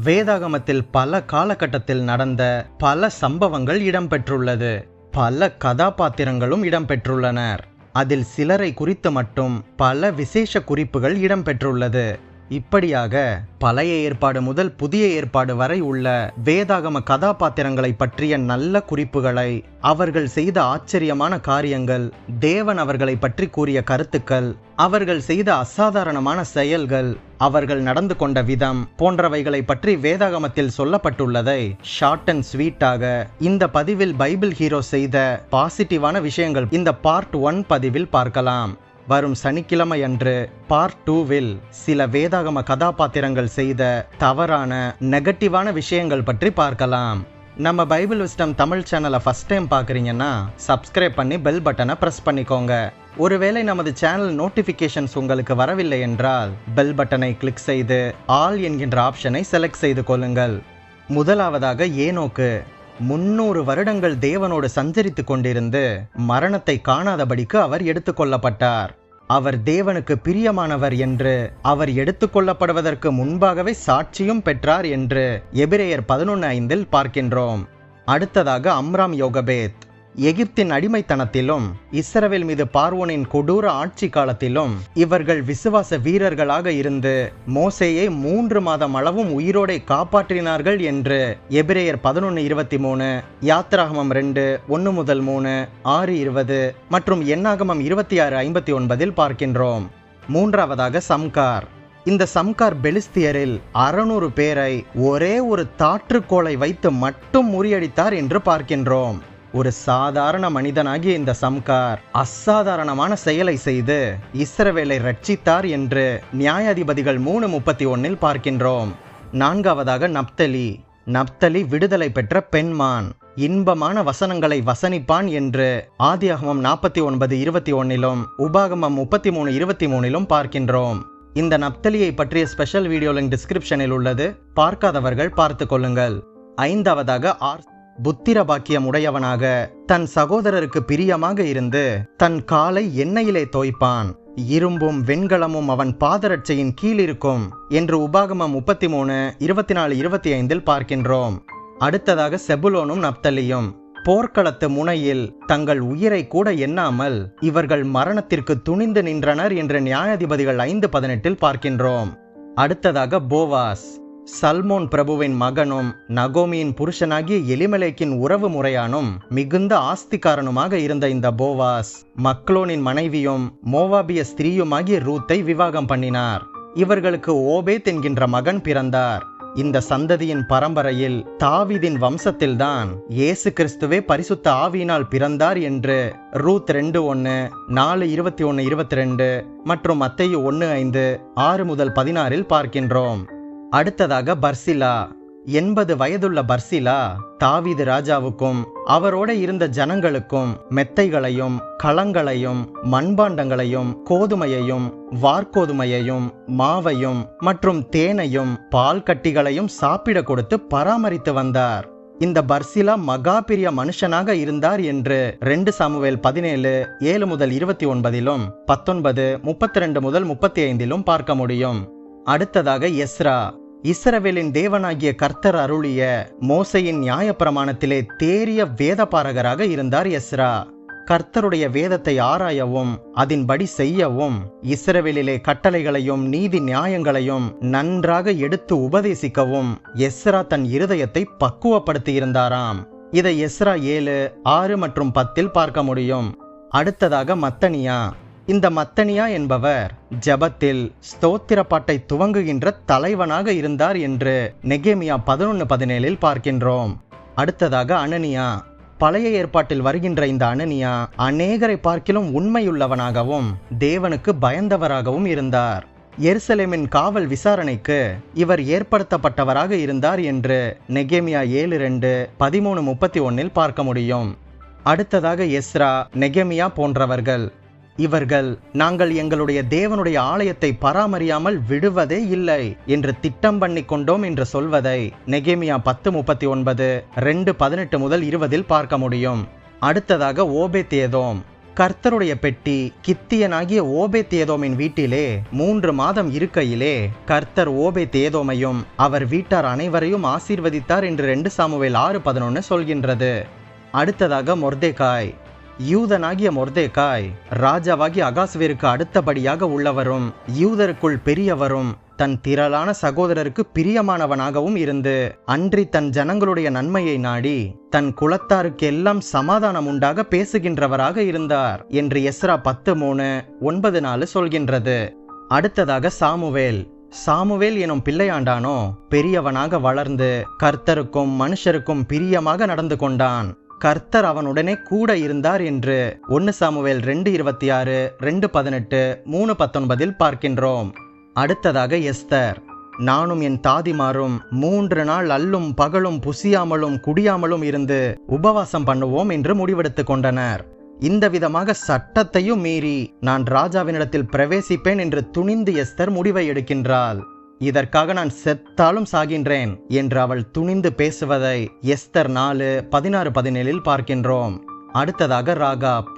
வேதாகமத்தில் பல காலகட்டத்தில் நடந்த பல சம்பவங்கள் இடம்பெற்றுள்ளது. பல கதாபாத்திரங்களும் இடம்பெற்றுள்ளனர். அதில் சிலரை குறித்து மட்டும் பல விசேஷ குறிப்புகள் இடம்பெற்றுள்ளது. இப்படியாக பழைய ஏற்பாடு முதல் புதிய ஏற்பாடு வரை உள்ள வேதாகம கதாபாத்திரங்களை பற்றிய நல்ல குறிப்புகளை அவர்கள் செய்த ஆச்சரியமான காரியங்கள் தேவன் அவர்களை பற்றி கூறிய கருத்துக்கள் அவர்கள் செய்த அசாதாரணமான செயல்கள் அவர்கள் நடந்து கொண்ட விதம் போன்றவைகளை பற்றி வேதாகமத்தில் சொல்லப்பட்டுள்ளதை ஷார்ட் அண்ட் ஸ்வீட்டாக இந்த பதிவில் பைபிள் ஹீரோ செய்த பாசிட்டிவான விஷயங்கள் இந்த பார்ட் ஒன் பதிவில் பார்க்கலாம். வரும் சனிக்கிழமை அன்று பார்ட் டூவில் சில வேதாகம கதாபாத்திரங்கள் செய்த தவறான நெகட்டிவான விஷயங்கள் பற்றி பார்க்கலாம். நம்ம பைபிள் விஸ்டம் தமிழ் சேனலை ஃபஸ்ட் டைம் பார்க்குறீங்கன்னா சப்ஸ்கிரைப் பண்ணி பெல் பட்டனை ப்ரெஸ் பண்ணிக்கோங்க. ஒருவேளை நமது சேனல் நோட்டிஃபிகேஷன்ஸ் உங்களுக்கு வரவில்லை என்றால் பெல் பட்டனை கிளிக் செய்து ஆல் என்கின்ற ஆப்ஷனை செலக்ட் செய்து கொள்ளுங்கள். முதலாவதாக ஏனோக்கு முன்னூறு வருடங்கள் தேவனோடு சஞ்சரித்து கொண்டிருந்து மரணத்தை காணாதபடிக்கு அவர் எடுத்துக்கொள்ளப்பட்டார் அவர் தேவனுக்கு பிரியமானவர் என்று அவர் எடுத்துக்கொள்ளப்படுவதற்கு முன்பாகவே சாட்சியும் பெற்றார் என்று எபிரேயர் பதினொன்று ஐந்தில் பார்க்கின்றோம். அடுத்ததாக அம்ராம் யோகபேத். எகிப்தின் அடிமைத்தனத்திலும் இஸ்ரவேல் மீது பார்வோனின் கொடூர ஆட்சி காலத்திலும் இவர்கள் விசுவாச வீரர்களாக இருந்து மோசேயை மூன்று மாதம் அளவும் உயிரோடை காப்பாற்றினார்கள் என்று எபிரேயர் பதினொன்று இருபத்தி மூணு யாத்ராகமம் ரெண்டு ஒன்று முதல் மூணு ஆறு இருபது மற்றும் எண்ணாகமம் இருபத்தி ஆறு ஐம்பத்தி ஒன்பதில் பார்க்கின்றோம். மூன்றாவதாக சம்கார். இந்த சம்கார் பெலிஸ்தியரில் அறுநூறு பேரை ஒரே ஒரு தாற்றுக்கோளை வைத்து மட்டும் முறியடித்தார் என்று பார்க்கின்றோம். ஒரு சாதாரண மனிதனாகிய இந்த சம்கார் அசாதாரணமான செயலை செய்து இஸ்ரவேலை ரட்சித்தார் என்று நியாயாதிபதிகள் மூணு முப்பத்தி ஒன்னில் பார்க்கின்றோம். நான்காவதாக நப்தலி. நப்தலி விடுதலை பெற்ற பெண்மான். இன்பமான வசனங்களை வசனிப்பான் என்று ஆதியாகமம் நாற்பத்தி ஒன்பது இருபத்தி ஒன்னிலும் உபாகமம் முப்பத்தி மூணு இருபத்தி மூணிலும் பார்க்கின்றோம். இந்த நப்தலியை பற்றிய ஸ்பெஷல் வீடியோ லிங்க் டிஸ்கிரிப்ஷனில் உள்ளது. பார்க்காதவர்கள் பார்த்து கொள்ளுங்கள். ஐந்தாவதாக ஆர். புத்திர பாக்கியம் உடையவனாக தன் சகோதரருக்கு பிரியமாக இருந்து தன் காலை எண்ணெயிலே தோய்ப்பான். இரும்பும் வெண்கலமும் அவன் பாதரட்சையின் கீழ் இருக்கும் என்று உபாகமம் முப்பத்தி மூணு இருபத்தி நாலு இருபத்தி ஐந்தில் பார்க்கின்றோம். அடுத்ததாக செபுலோனும் நப்தலியும். போர்க்களத்து முனையில் தங்கள் உயிரை கூட எண்ணாமல் இவர்கள் மரணத்திற்கு துணிந்து நின்றனர் என்று நியாயாதிபதிகள் ஐந்து பதினெட்டில் பார்க்கின்றோம். அடுத்ததாக போவாஸ். சல்மோன் பிரபுவின் மகனும் நகோமியின் புருஷனாகிய எலிமலேக்கின் உறவு முறையானும் மிகுந்த ஆஸ்திகாரனுமாக இருந்த இந்த போவாஸ் மக்லோனின் மனைவியும் மோவாபிய ஸ்திரீயுமாகிய ரூத்தை விவாகம் பண்ணினார். இவர்களுக்கு ஓபேத் என்கின்ற மகன் பிறந்தார். இந்த சந்ததியின் பரம்பரையில் தாவிதின் வம்சத்தில்தான் இயேசு கிறிஸ்துவே பரிசுத்த ஆவியினால் பிறந்தார் என்று ரூத் ரெண்டு ஒன்று நாலு இருபத்தி ஒன்று இருபத்தி ரெண்டு மற்றும் அத்தையு ஒன்று ஐந்து ஆறு முதல் பதினாறில் பார்க்கின்றோம். அடுத்ததாக பர்சிலா. எண்பது வயதுள்ள பர்சிலா தாவீது ராஜாவுக்கும் அவரோட இருந்த ஜனங்களுக்கும் மெத்தைகளையும் களங்களையும் மண்பாண்டங்களையும் கோதுமையையும் வார்கோதுமையையும் மாவையும் மற்றும் தேனையும் பால் கட்டிகளையும் சாப்பிட கொடுத்து பராமரித்து வந்தார். இந்த பர்சிலா மகா பெரிய மனுஷனாக இருந்தார் என்று ரெண்டு சாமுவேல் பதினேழு ஏழு முதல் இருபத்தி ஒன்பதிலும் பத்தொன்பது முப்பத்தி ரெண்டு முதல் முப்பத்தி ஐந்திலும் பார்க்க முடியும். அடுத்ததாக எஸ்ரா. இஸ்ரவேலின் தேவனாகிய கர்த்தர் அருளிய மோசையின் நியாயப்பிரமாணத்திலே தேறிய வேதபாரகராக இருந்தார் எஸ்ரா கர்த்தருடைய வேதத்தை ஆராயவும் அதன்படி செய்யவும் இஸ்ரவேலிலே கட்டளைகளையும் நீதி நியாயங்களையும் நன்றாக எடுத்து உபதேசிக்கவும் எஸ்ரா தன் இருதயத்தை பக்குவப்படுத்தியிருந்தாராம். இதை எஸ்ரா ஏழு ஆறு மற்றும் பத்தில் பார்க்க முடியும். அடுத்ததாக மத்தனியா. இந்த மத்தனியா என்பவர் ஜபத்தில் ஸ்தோத்திர பாட்டை துவங்குகின்ற தலைவனாக இருந்தார் என்று நெகேமியா பதினொன்று பதினேழில் பார்க்கின்றோம். அடுத்ததாக அனனியா பழைய ஏற்பாட்டில் வருகின்ற இந்த அனனியா அநேகரை பார்க்கிலும் உண்மையுள்ளவனாகவும் தேவனுக்கு பயந்தவராகவும் இருந்தார். எருசலேமின் காவல் விசாரணைக்கு இவர் ஏற்படுத்தப்பட்டவராக இருந்தார் என்று நெகேமியா ஏழு ரெண்டு பதிமூணு முப்பத்தி ஒன்னில் பார்க்க முடியும். அடுத்ததாக எஸ்ரா நெகேமியா போன்றவர்கள் இவர்கள் நாங்கள் எங்களுடைய தேவனுடைய ஆலயத்தை பராமரியாமல் விடுவதே இல்லை என்று திட்டம் பண்ணி கொண்டோம் என்று சொல்வதை நெகேமியா பத்து முப்பத்தி ஒன்பது ரெண்டு பதினெட்டு முதல் இருபதில் பார்க்க முடியும். அடுத்ததாக ஓபேத் கர்த்தருடைய பெட்டி கித்தியனாகிய ஓபே தேதோமின் வீட்டிலே மூன்று மாதம் இருக்கையிலே கர்த்தர் ஓபே தேதோமையும் அவர் வீட்டார் அனைவரையும் ஆசீர்வதித்தார் என்று ரெண்டு சாமுவேல் ஆறு பதினொன்று சொல்கின்றது. அடுத்ததாக மொர்தேகாய் யூதனாகிய மொர்தேகாய் ராஜாவாகி அகாஸ்வேருக்கு அடுத்தபடியாக உள்ளவரும் யூதருக்குள் பெரியவரும் தன் திரளான சகோதரருக்கு பிரியமானவனாகவும் இருந்து அன்றி தன் ஜனங்களுடைய நன்மையை நாடி தன் குலத்தாருக்கு எல்லாம் சமாதானம் உண்டாக பேசுகின்றவராக இருந்தார் என்று எஸ்ரா பத்து மூணு ஒன்பது நாலு சொல்கின்றது. அடுத்ததாக சாமுவேல் சாமுவேல் எனும் பிள்ளையாண்டானோ பெரியவனாக வளர்ந்து கர்த்தருக்கும் மனுஷருக்கும் பிரியமாக நடந்து கொண்டான். கர்த்தர் அவனுடனே கூட இருந்தார் என்று ஒன்னு சாமுவேல் ரெண்டு இருபத்தி ஆறு ரெண்டு பதினெட்டு மூணு பத்தொன்பதில் பார்க்கின்றோம். அடுத்ததாக எஸ்தர். நானும் என் தாதிமாரும் மூன்று நாள் அல்லும் பகலும் புசியாமலும் குடியாமலும் இருந்து உபவாசம் பண்ணுவோம் என்று முடிவெடுத்து கொண்டனர். இந்த விதமாக சட்டத்தையும் மீறி நான் ராஜாவினிடத்தில் பிரவேசிப்பேன் என்று துணிந்து எஸ்தர் முடிவை எடுக்கின்றாள். இதற்காக நான் செத்தாலும் சாகின்றேன் என்று அவள் துணிந்து பேசுவதை எஸ்தர் நாலு பதினாறு பதினேழில் பார்க்கின்றோம். அடுத்ததாக ராகாப்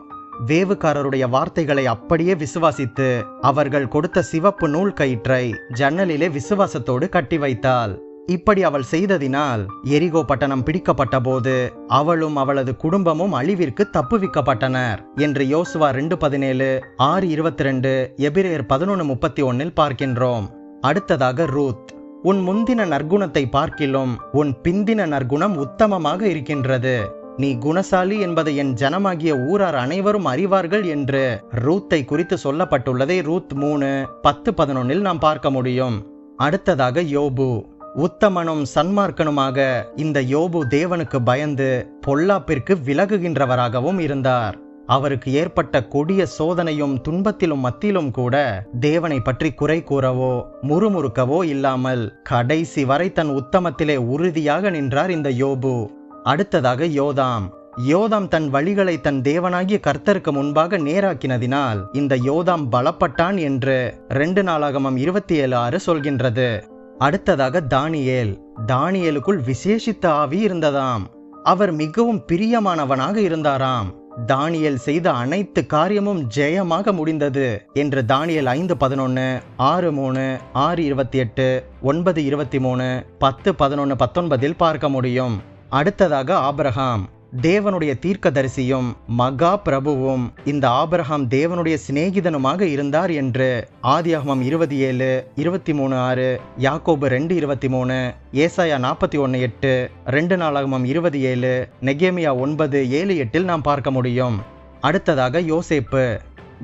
வேவுக்காரருடைய வார்த்தைகளை அப்படியே விசுவாசித்து அவர்கள் கொடுத்த சிவப்பு நூல் கயிற்றை ஜன்னலிலே விசுவாசத்தோடு கட்டி வைத்தாள். இப்படி அவள் செய்ததினால் எரிகோ பட்டணம் பிடிக்கப்பட்ட போது அவளும் அவளது குடும்பமும் அழிவிற்கு தப்புவிக்கப்பட்டனர் என்று யோசுவா ரெண்டு பதினேழு ஆறு இருபத்தி ரெண்டு எபிரேயர் பதினொன்று முப்பத்தி ஒன்னில் பார்க்கின்றோம். அடுத்ததாக ரூத் உன் முந்தின நற்குணத்தை பார்க்கிலும் உன் பிந்தின நற்குணம் உத்தமமாக இருக்கின்றது. நீ குணசாலி என்பதை என் ஜனமாகிய ஊரார் அனைவரும் அறிவார்கள் என்று ரூத்தை குறித்து சொல்லப்பட்டுள்ளதை ரூத் மூணு பத்து பதினொன்னில் நாம் பார்க்க முடியும். அடுத்ததாக யோபு உத்தமனும் சன்மார்க்கனுமாக இந்த யோபு தேவனுக்கு பயந்து பொல்லாப்பிற்கு விலகுகின்றவராகவும் இருந்தார். அவருக்கு ஏற்பட்ட கொடிய சோதனையும் துன்பத்திலும் மத்தியிலும் கூட தேவனை பற்றி குறை கூறவோ முறுமுறுக்கவோ இல்லாமல் கடைசி வரை தன் உத்தமத்திலே உறுதியாக நின்றார் இந்த யோபு. அடுத்ததாக யோதாம். யோதாம் தன் வழிகளை தன் தேவனாகிய கர்த்தருக்கு முன்பாக நேராக்கினதினால் இந்த யோதாம் பலப்பட்டான் என்று ரெண்டு நாளாகமம் இருபத்தி ஏழு ஆறு சொல்கின்றது. அடுத்ததாக தானியேல். தானியேலுக்குள் விசேஷித்த ஆவி இருந்ததாம். அவர் மிகவும் பிரியமானவனாக இருந்தாராம். தானியல் செய்த அனைத்து காரியமும் ஜெயமாக முடிந்தது என்று தானியல் ஐந்து பதினொன்று ஆறு மூணு ஆறு இருபத்தி எட்டு ஒன்பது இருபத்தி மூணு பத்து பதினொன்று பத்தொன்பதில் பார்க்க முடியும். அடுத்ததாக ஆபிரகாம். தேவனுடைய தீர்க்கதரிசியும் மகா பிரபுவும் இந்த ஆபரகாம் தேவனுடைய சிநேகிதனுமாக இருந்தார் என்று ஆதியாகமம் இருபத்தி ஏழு இருபத்தி மூணு ஆறு யாக்கோபு ரெண்டு இருபத்தி மூணு ஏசாயா நாற்பத்தி ஒன்று எட்டு ரெண்டு நாளாகமம் இருபது ஏழு நெகேமியா ஒன்பது ஏழு எட்டில் நாம் பார்க்க முடியும். அடுத்ததாக யோசேப்பு.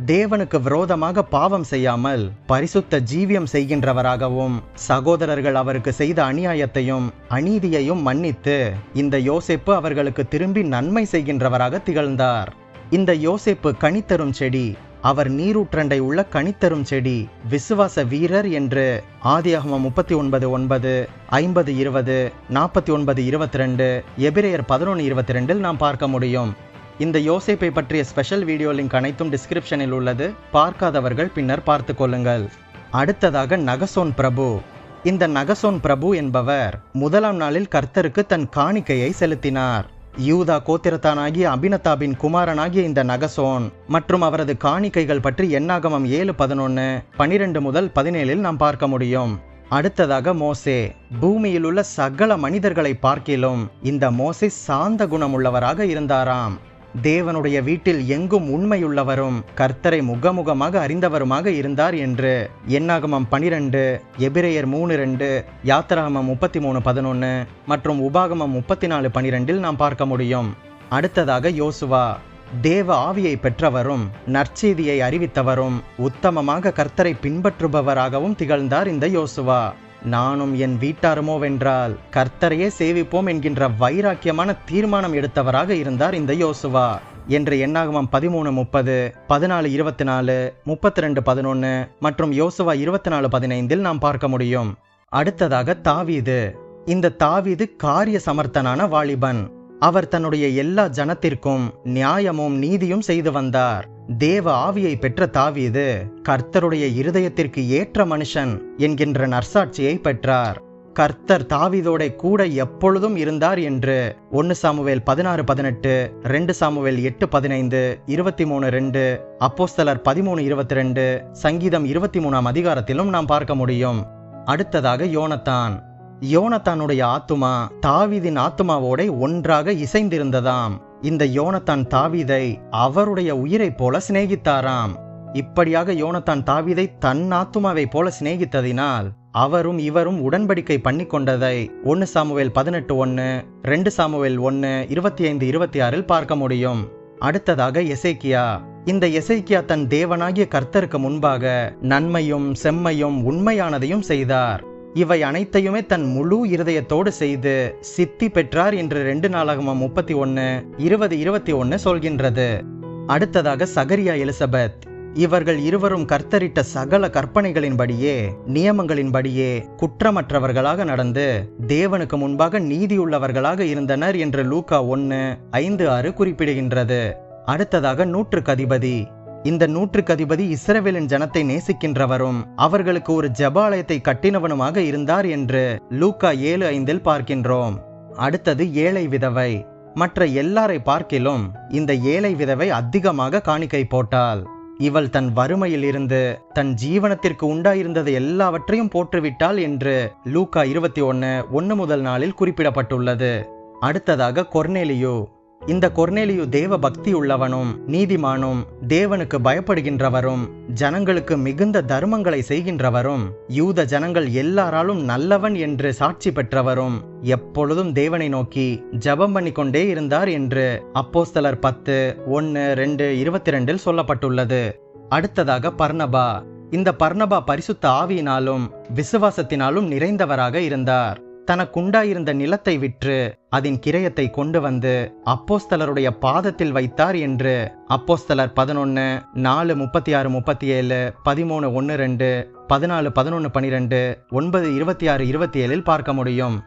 தேவனுக்கு விரோதமாக பாவம் செய்யாமல் பரிசுத்த ஜீவியம் செய்கின்றவராகவும் சகோதரர்கள் அவருக்கு செய்த அநியாயத்தையும் அநீதியையும் மன்னித்து இந்த யோசிப்பு அவர்களுக்கு திரும்பி நன்மை செய்கின்றவராக திகழ்ந்தார். இந்த யோசிப்பு கனித்தரும் செடி அவர் நீரூற்றண்டை உள்ள கனித்தரும் செடி விசுவாச வீரர் என்று ஆதியாகமம் முப்பத்தி ஒன்பது ஒன்பது ஐம்பது இருபது நாற்பத்தி ஒன்பது இருபத்தி ரெண்டு எபிரேயர் பதினொன்று இருபத்தி ரெண்டில் நாம் பார்க்க முடியும். இந்த யோசேப்பை பற்றிய ஸ்பெஷல் வீடியோ லிங்க் அனைத்தும் டிஸ்கிரிப்ஷனில் உள்ளது. பார்க்காதவர்கள் பின்னர் பார்த்து கொள்ளுங்கள். அடுத்ததாக நகசோன் பிரபு. இந்த நகசோன் பிரபு என்பவர் முதலாம் நாளில் கர்த்தருக்கு தன் காணிக்கையை செலுத்தினார். யூதா கோத்திரத்தானாகிய அபினதாபின் குமாரனாகிய இந்த நகசோன் மற்றும் அவரது காணிக்கைகள் பற்றி எண்ணாகமம் ஏழு பதினொன்று பனிரெண்டு முதல் பதினேழில் நாம் பார்க்க முடியும். அடுத்ததாக மோசே. பூமியில் உள்ள சகல மனிதர்களை பார்க்கிலும் இந்த மோசே சாந்த குணமுள்ளவராக இருந்தாராம். தேவனுடைய வீட்டில் எங்கும் உண்மையுள்ளவரும் கர்த்தரை முகமுகமாக அறிந்தவருமாக இருந்தார் என்று. எண்ணாகமம் பனிரெண்டு எபிரேயர் மூணு ரெண்டு யாத்திராகமம் முப்பத்தி மூணு பதினொன்று மற்றும் உபாகமம் முப்பத்தி நாலு பனிரெண்டில் நாம் பார்க்க முடியும். அடுத்ததாக யோசுவா தேவ ஆவியை பெற்றவரும் நற்செய்தியை அறிவித்தவரும் உத்தமமாக கர்த்தரை பின்பற்றுபவராகவும் திகழ்ந்தார் இந்த யோசுவா. நானும் என் வீட்டாருமோவென்றால் கர்த்தரையே சேவிப்போம் என்கின்ற வைராக்கியமான தீர்மானம் எடுத்தவராக இருந்தார் இந்த யோசுவா. என்று எண்ணாகமம் பதிமூணு முப்பது பதினாலு இருபத்தி நாலு முப்பத்தி ரெண்டு பதினொன்று மற்றும் யோசுவா இருபத்தி நாலு பதினைந்தில் நாம் பார்க்க முடியும். அடுத்ததாக தாவீது. இந்த தாவீது காரிய சமர்த்தனான வாலிபன். அவர் தன்னுடைய எல்லா ஜனத்திற்கும் நியாயமும் நீதியும் செய்து வந்தார். தேவ ஆவியை பெற்ற தாவீது கர்த்தருடைய இருதயத்திற்கு ஏற்ற மனுஷன் என்கின்ற நற்சாட்சியை பெற்றார். கர்த்தர் தாவீதோட கூட எப்பொழுதும் இருந்தார் என்று ஒன்னு சாமுவேல் பதினாறு பதினெட்டு ரெண்டு சாமுவேல் எட்டு பதினைந்து இருபத்தி மூணு ரெண்டு அப்போஸ்தலர் பதிமூணு இருபத்தி ரெண்டு சங்கீதம் இருபத்தி மூணாம் அதிகாரத்திலும் நாம் பார்க்க முடியும். அடுத்ததாக யோனத்தான். யோனத்தானுடைய ஆத்துமா தாவீதின் ஆத்துமாவோட ஒன்றாக இசைந்திருந்ததாம். இந்த யோனத்தான் தாவீதை அவருடைய உயிரைப் போல சிநேகித்தாராம். இப்படியாக யோனத்தான் தாவீதை தன் ஆத்துமாவை போல சிநேகித்ததினால் அவரும் இவரும் உடன்படிக்கை பண்ணி கொண்டதை ஒன்னு சாமுவேல் பதினெட்டு ஒன்னு ரெண்டு சாமுவேல் ஒன்னு இருபத்தி ஐந்து இருபத்தி ஆறில் பார்க்க முடியும். அடுத்ததாக எசேக்கியா. இந்த எசைக்கியா தன் தேவனாகிய கர்த்தருக்கு முன்பாக நன்மையும் செம்மையும் உண்மையானதையும் செய்தார். இவை அனைத்தையுமே தன் முழு இருதயத்தோடு செய்து சித்தி பெற்றார் என்று ரெண்டு நாளாகமம் முப்பத்தி ஒன்னு இருபது இருபத்தி ஒன்னு சொல்கின்றது. அடுத்ததாக சகரியா எலிசபெத் இவர்கள் இருவரும் கர்த்தரிட்ட சகல கற்பனைகளின்படியே நியமங்களின்படியே குற்றமற்றவர்களாக நடந்து தேவனுக்கு முன்பாக நீதியுள்ளவர்களாக இருந்தனர் என்று லூக்கா ஒன்னு ஐந்து ஆறு குறிப்பிடுகின்றது. அடுத்ததாக நூற்றுக்கு அதிபதி இந்த நூற்றுக்கு அதிபதி இஸ்ரவேலின் ஜனத்தை நேசிக்கின்றவரும் அவர்களுக்கு ஒரு ஜபாலயத்தை கட்டினவனுமாக இருந்தார் என்று லூக்கா ஏழு ஐந்தில் பார்க்கின்றோம். அடுத்தது ஏழை விதவை. மற்ற எல்லாரை பார்க்கிலும் இந்த ஏழை விதவை அதிகமாக காணிக்கை போட்டாள். இவள் தன் வறுமையில் இருந்து தன் ஜீவனத்திற்கு உண்டாயிருந்தது எல்லாவற்றையும் போற்றுவிட்டாள் என்று லூக்கா இருபத்தி ஒன்னு ஒன்னு முதல் நாளில் குறிப்பிடப்பட்டுள்ளது. அடுத்ததாக கொர்னேலியோ. இந்த கொர்னேலியு தேவ பக்தி உள்ளவனும் நீதிமானும் தேவனுக்கு பயப்படுகின்றவரும் ஜனங்களுக்கு மிகுந்த தர்மங்களை செய்கின்றவரும் யூத ஜனங்கள் எல்லாராலும் நல்லவன் என்று சாட்சி பெற்றவரும் எப்பொழுதும் தேவனை நோக்கி ஜபம் பண்ணி கொண்டே இருந்தார் என்று அப்போஸ்தலர் பத்து ஒன்னு ரெண்டு இருபத்தி ரெண்டில் சொல்லப்பட்டுள்ளது. அடுத்ததாக பர்ணபா இந்த பர்ணபா பரிசுத்த ஆவியினாலும் விசுவாசத்தினாலும் நிறைந்தவராக இருந்தார். தனக்குண்டாயிருந்த நிலத்தை விற்று அதன் கிரயத்தை கொண்டு வந்து அப்போஸ்தலருடைய பாதத்தில் வைத்தார் என்று அப்போஸ்தலர் பதினொன்னு நாலு முப்பத்தி ஆறு முப்பத்தி ஏழு பதிமூணு ஒன்று ரெண்டு பதினாலு பதினொன்று பனிரெண்டு ஒன்பது இருபத்தி ஆறு இருபத்தி ஏழில் பார்க்க முடியும்.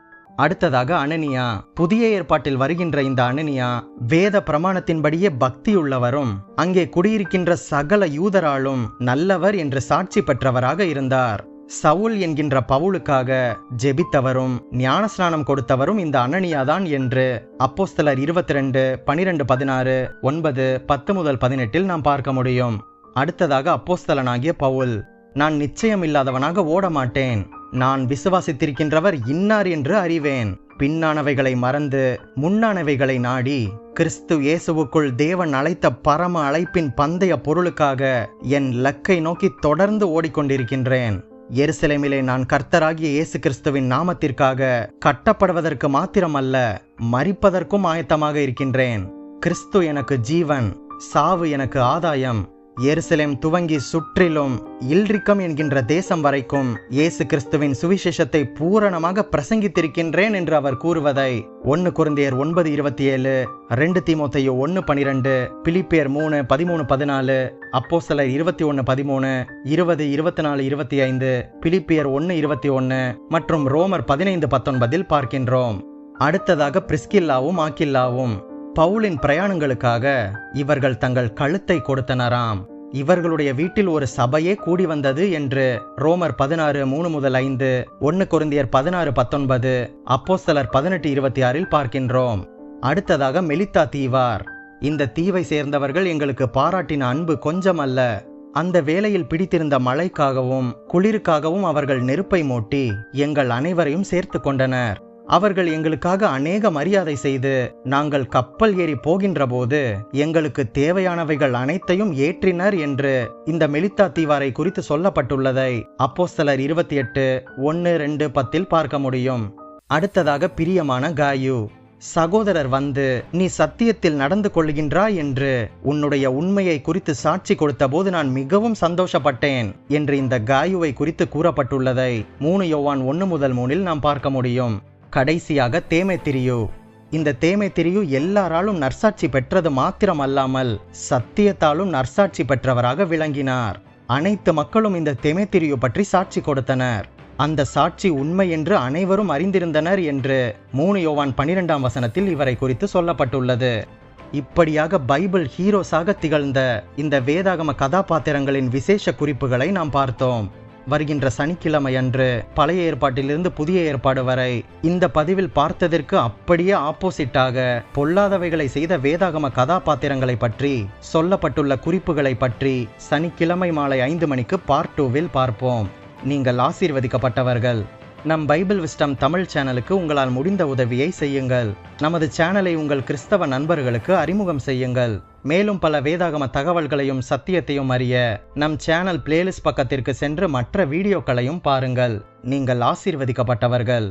அடுத்ததாக அனனியா புதிய ஏற்பாட்டில் வருகின்ற இந்த அனனியா வேத பிரமாணத்தின்படியே பக்தியுள்ளவரும் அங்கே குடியிருக்கின்ற சகல யூதராலும் நல்லவர் என்று சாட்சி பெற்றவராக இருந்தார். சவுல் என்கின்ற பவுலுக்காக ஜெபித்தவரும் ஞானஸ்நானம் கொடுத்தவரும் இந்த அனனியாதான் என்று அப்போஸ்தலர் இருபத்தி ரெண்டு பனிரெண்டு பதினாறு ஒன்பது பத்து முதல் பதினெட்டில் நாம் பார்க்க முடியும். அடுத்ததாக அப்போஸ்தலனாகிய பவுல் நான் நிச்சயமில்லாதவனாக ஓட மாட்டேன் நான் விசுவாசித்திருக்கின்றவர் இன்னார் என்று அறிவேன். பின்னானவைகளை மறந்து முன்னானவைகளை நாடி கிறிஸ்து இயேசுவுக்குள் தேவன் அழைத்த பரம அழைப்பின் பந்தய பொருளுக்காக என் லக்கை நோக்கி தொடர்ந்து ஓடிக்கொண்டிருக்கின்றேன். எருசலேமிலே நான் கர்த்தராகிய இயேசு கிறிஸ்துவின் நாமத்திற்காக கட்டப்படுவதற்கு மாத்திரமல்ல மறிப்பதற்கும் ஆயத்தமாக இருக்கின்றேன். கிறிஸ்து எனக்கு ஜீவன் சாவு எனக்கு ஆதாயம். எருசலேம் துவங்கி சுற்றிலும் இல்ரிக்கம் என்கின்ற தேசம் வரைக்கும் இயேசு கிறிஸ்துவின் சுவிசேஷத்தை பூரணமாக பிரசங்கித்திருக்கின்றேன் என்று அவர் கூறுவதை ஒன்னு குருந்தையர் ஒன்பது இருபத்தி ஏழு ரெண்டு தீமோத்தையோ ஒன்னு பனிரெண்டு பிலிப்பியர் மூணு பதிமூணு பதினாலு அப்போஸ்தலர் இருபத்தி ஒன்னு பதிமூணு இருபது இருபத்தி நாலு இருபத்தி ஐந்து பிலிப்பியர் ஒன்னு இருபத்தி ஒன்னு மற்றும் ரோமர் பதினைந்து பத்தொன்பதில் பார்க்கின்றோம். அடுத்ததாக பிரிஸ்கில்லாவும் ஆக்கில்லாவும் பவுலின் பிரயாணங்களுக்காக இவர்கள் தங்கள் கழுத்தை கொடுத்தனராம். இவர்களுடைய வீட்டில் ஒரு சபையே கூடி வந்தது என்று ரோமர் பதினாறு மூணு முதல் ஐந்து ஒன்னு குருந்தியர் பதினாறு பத்தொன்பது அப்போஸ்தலர் பதினெட்டு இருபத்தி ஆறில் பார்க்கின்றோம். அடுத்ததாக மெலித்தா தீவார். இந்த தீவை சேர்ந்தவர்கள் எங்களுக்கு பாராட்டின அன்பு கொஞ்சம் அல்ல அந்த வேளையில் பிடித்திருந்த மழைக்காகவும் குளிருக்காகவும் அவர்கள் நெருப்பை மூட்டி எங்கள் அனைவரையும் சேர்த்து கொண்டனர். அவர்கள் எங்களுக்காக அநேக மரியாதை செய்து நாங்கள் கப்பல் ஏறி போகின்றபோது எங்களுக்கு தேவையானவைகள் அனைத்தையும் ஏற்றினர் என்று இந்த மெலித்தா தீவாரை குறித்து சொல்லப்பட்டுள்ளதை அப்போஸ்தலர் இருபத்தி எட்டு ஒன்று ரெண்டு பத்தில் பார்க்க முடியும். அடுத்ததாக பிரியமான காயு சகோதரர் வந்து நீ சத்தியத்தில் நடந்து கொள்கின்றாய் என்று உன்னுடைய உண்மையை குறித்து சாட்சி கொடுத்தபோது நான் மிகவும் சந்தோஷப்பட்டேன் என்று இந்த காயுவை குறித்து கூறப்பட்டுள்ளதை மூணு யோவான் ஒன்று முதல் மூணில் நாம் பார்க்க முடியும். கடைசியாக தேமேத்திரியு. இந்த தேமேத்திரியு எல்லாராலும் நற்சாட்சி பெற்றது மாத்திரமல்லாமல் சத்தியத்தாலும் நற்சாட்சி பெற்றவராக விளங்கினார். அனைத்து மக்களும் இந்த தெமேத்திரியு பற்றி சாட்சி கொடுத்தனர். அந்த சாட்சி உண்மை என்று அனைவரும் அறிந்திருந்தனர் என்று மூணு யோவான் பனிரெண்டாம் வசனத்தில் இவரை குறித்து சொல்லப்பட்டுள்ளது. இப்படியாக பைபிள் ஹீரோஸாக திகழ்ந்த இந்த வேதாகம கதாபாத்திரங்களின் விசேஷ குறிப்புகளை நாம் பார்த்தோம். வருகின்ற சனிக்கிழமை அன்று பழைய ஏற்பாட்டிலிருந்து புதிய ஏற்பாடு வரை இந்த பதிவில் பார்த்ததற்கு அப்படியே ஆப்போசிட்டாக பொல்லாதவைகளை செய்த வேதாகம கதாபாத்திரங்களை பற்றி சொல்லப்பட்டுள்ள குறிப்புகளை பற்றி சனிக்கிழமை மாலை ஐந்து மணிக்கு பார்ட் டூவில் பார்ப்போம். நீங்கள் ஆசீர்வதிக்கப்பட்டவர்கள். நம் பைபிள் விஸ்டம் தமிழ் சேனலுக்கு உங்களால் முடிந்த உதவியை செய்யுங்கள். நமது சேனலை உங்கள் கிறிஸ்தவ நண்பர்களுக்கு அறிமுகம் செய்யுங்கள். மேலும் பல வேதாகம தகவல்களையும் சத்தியத்தையும் அறிய நம் சேனல் பிளேலிஸ்ட் பக்கத்திற்கு சென்று மற்ற வீடியோக்களையும் பாருங்கள். நீங்கள் ஆசீர்வதிக்கப்பட்டவர்கள்.